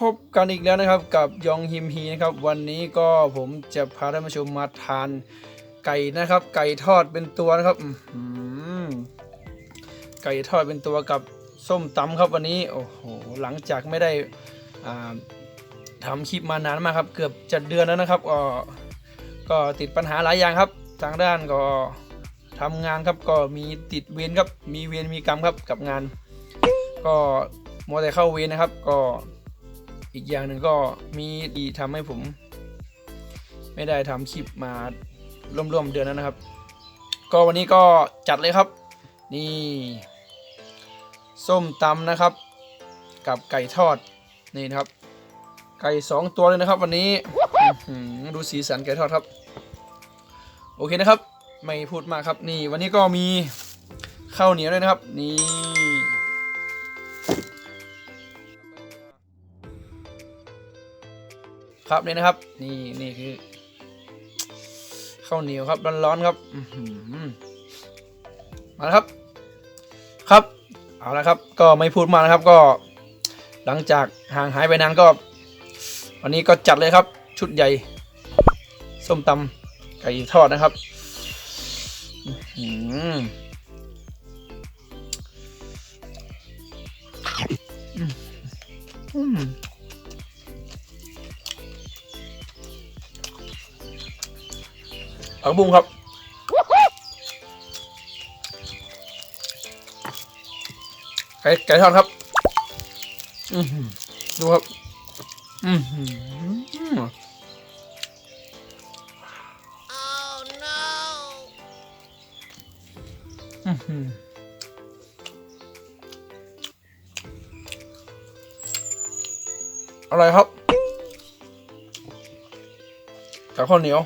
พบกันอีกแล้วนะครับกับยองฮิมฮีนะครับวันนี้ก็ผมจะพาท่านผู้ชมมาทานไก่นะครับ ไก่ทอดเป็นตัวนะครับไก่ทอดเป็นตัวกับส้มตำครับวันนี้โอ้โหหลังจากไม่ได้อ่าทำคลิปมานานมากครับ เกือบจะเดือนแล้วนะครับก็ก็ติดปัญหาหลายอย่างครับทางด้านก็ทำงานครับก็มีติดเวรครับมีเวรมีกรรมครับกับงาน ก็มัวแต่เข้าเวรนะครับ ก็ อีกอย่างหนึ่งก็มีดีทำให้ผม ไม่ได้ทำคลิปมาร่วมๆเดือนแล้วนะครับ ก็วันนี้ก็จัดเลยครับ นี่ ส้มตำนะครับ กับไก่ทอดนี่นะครับ ไก่สองตัวเลยนะครับ วันนี้ดูสีสันไก่ทอดครับ โอเคนะครับ ไม่พูดมากครับนี่ วันนี้ก็มีข้าวเหนียวด้วยนะครับ นี่ ครับนี่นะครับ นี่นี่คือข้าวเหนียวครับร้อนๆครับมาแล้วครับ ครับเอาละครับ ก็ไม่พูดมานะครับ ก็ หลังจากห่างหายไปนานก็ วันนี้ก็จัดเลยครับ ชุดใหญ่ ส้มตำไก่ทอดนะครับอืม ผักบุ้งครับไก่ไก่ทอดครับอือหือดูครับอือหืออือหืออร่อยครับกับข้าวเหนียว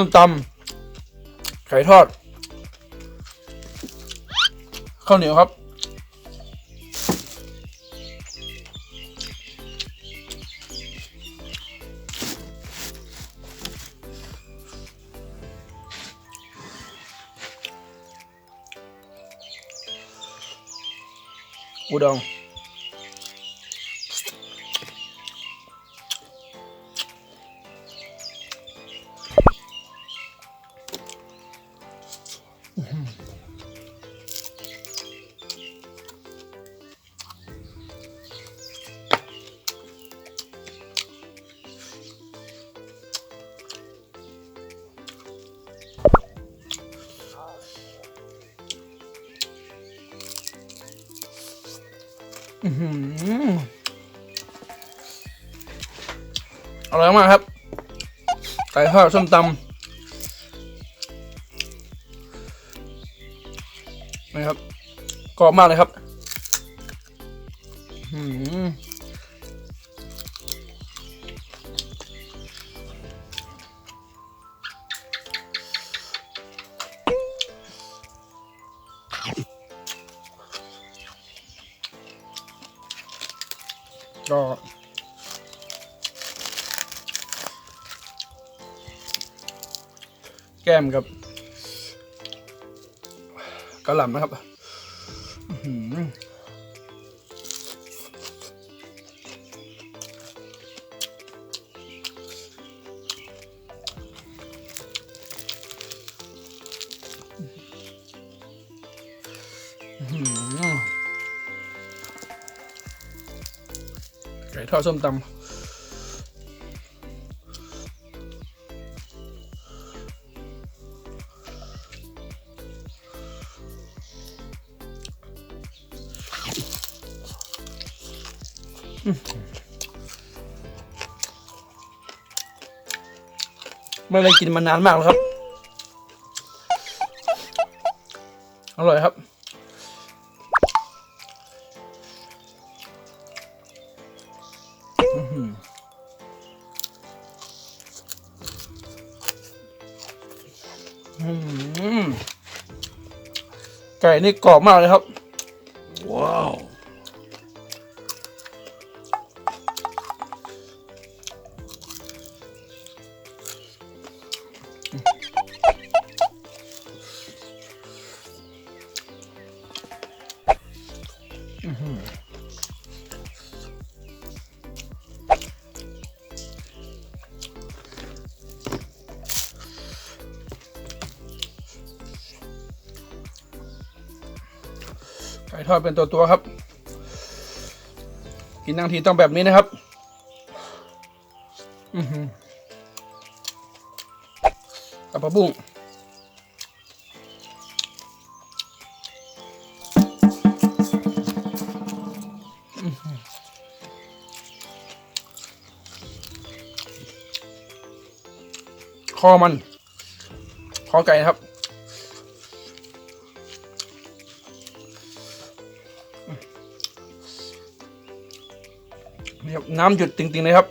ส้มตำไก่ทอด ข้าวเหนียวครับ อุดง อร่อยมากครับ ไก่ทอดส้มตำนะครับกรอบมากเลยครับ มกับกระหล่ำนะครับไก่ทอดส้มตำ ไม่ได้กินมานานมากแล้วครับ อร่อยครับอือหือไก่นี่กรอบมากเลยครับ ว้าว ไก่ทอดเป็นตัวตัวครับ กินนั่งทีต้องแบบนี้นะครับ อือหือกับผักบุ้ง คอมัน คอไก่นะครับนี่ครับน้ำหยุดจริงๆเลยครับ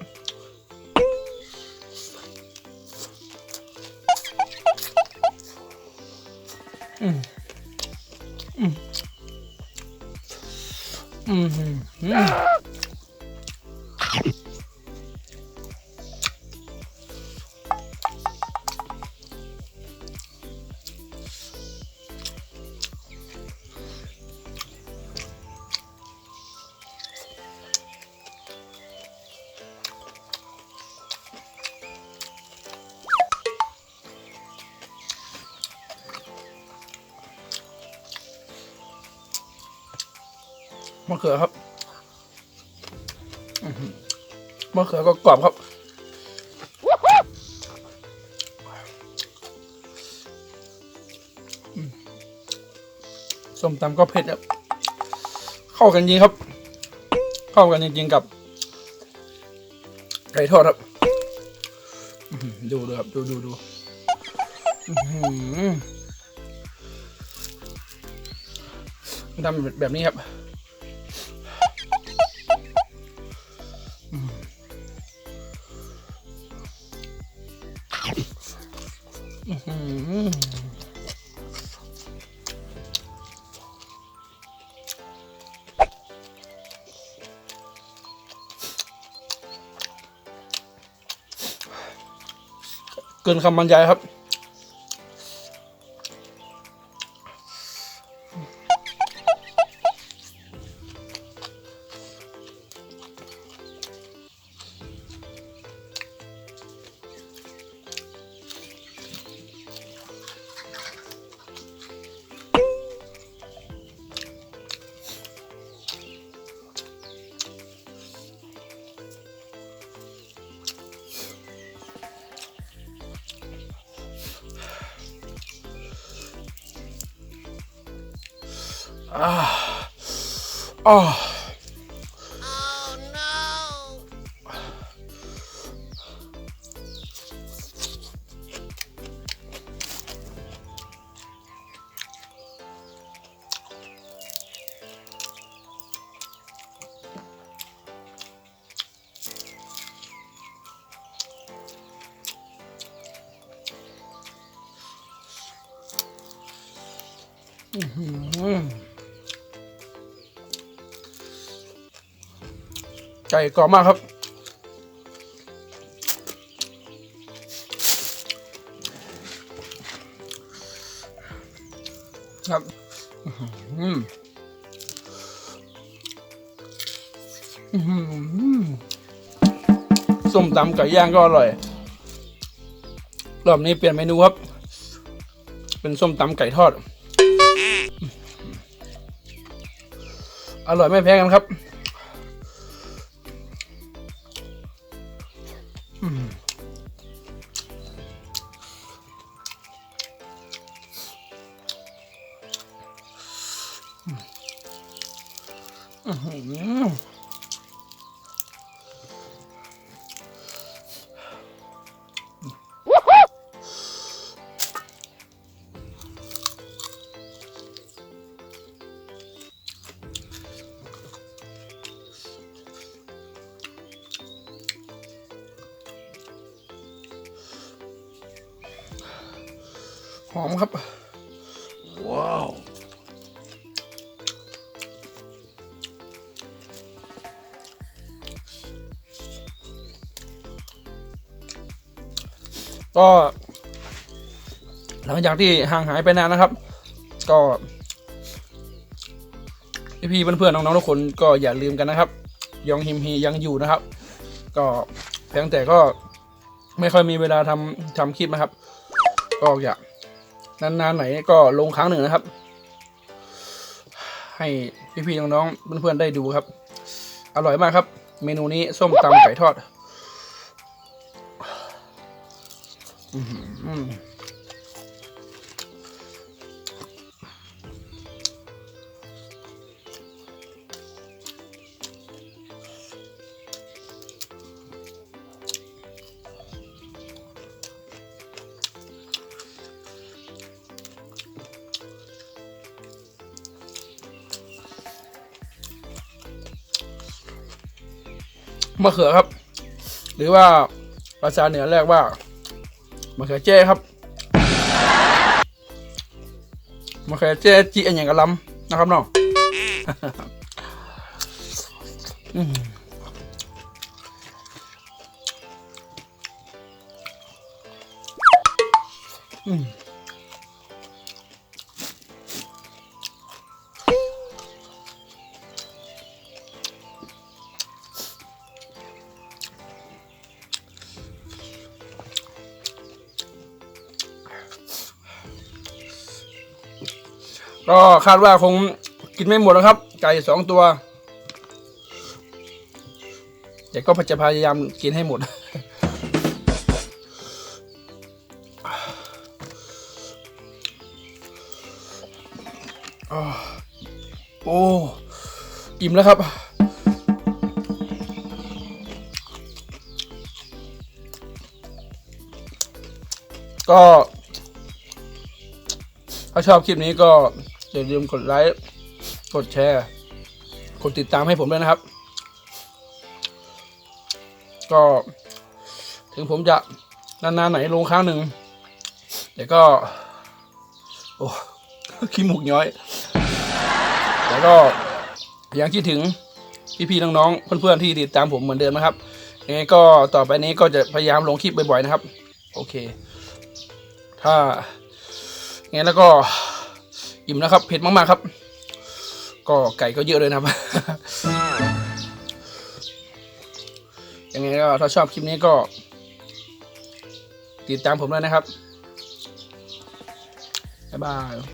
ะเขือครับมะเขือก็กรอบครับส้มตำก็เผ็ดครับเข้ากันจริงครับ เข้ากันจริงๆกับ ไก่ทอดครับดูดูครับดูดูดูทำแบบนี้ครับ เกินคำบรรยายครับ อ่าอ่าอื้ ไก่กรอบมากครับ ครับอื้อหืออื้อหือส้มตำไก่ย่างก็อร่อย รอบนี้เปลี่ยนเมนูครับ เป็นส้มตำไก่ทอด อร่อยไม่แพ้กันครับ อมครับ ว้าว ก็ หลังจากที่ห่างหายไปนานนะครับ ก็พี่ๆเพื่อนๆน้องๆทุกคนก็อย่าลืมกันนะครับ ยองฮิมฮียังอยู่นะครับ ก็เพียงแต่ก็ไม่ค่อยมีเวลาทำทำคลิปนะครับ ก็อยาก นานๆไหนก็ลงครั้งหนึ่งนะครับ ให้พี่ๆน้องๆเพื่อนๆได้ดูครับ อร่อยมากครับ เมนูนี้ส้มตำไก่ทอด อืม มะเขือครับ หรือว่าภาษาเหนือเรียกว่ามะเขือเจ้ครับมะเขือเจ้จีอันอย่างกะลำนะครับน้องอืม ก็คาดว่าคงกินไม่หมดนะครับ ไก่สองตัวแต่ก็จะพยายามกินให้หมด โอ้ อิ่มแล้วครับ ก็ ถ้าชอบคลิปนี้ก็ อย่าลืมกดไลค์กดแชร์กดติดตามให้ผมด้วยนะครับ ก็ถึงผมจะนานๆไหนลงครั้งหนึ่งแต่ก็ โอ้ขี้หมูกย้อย แต่ก็ยังคิดถึงพี่ๆน้องๆเพื่อนๆที่ติดตามผมเหมือนเดิมนะครับยังไงก็ต่อไปนี้ก็จะพยายามลงคลิปบ่อยๆนะครับ โอเค ถ้าไงแล้วก็ อิ่มแล้วครับ เผ็ดมากๆครับ ก็ไก่ก็เยอะเลยนะครับ ยังไงก็ถ้าชอบคลิปนี้ก็ ติดตามผมด้วยนะครับ บ๊ายบาย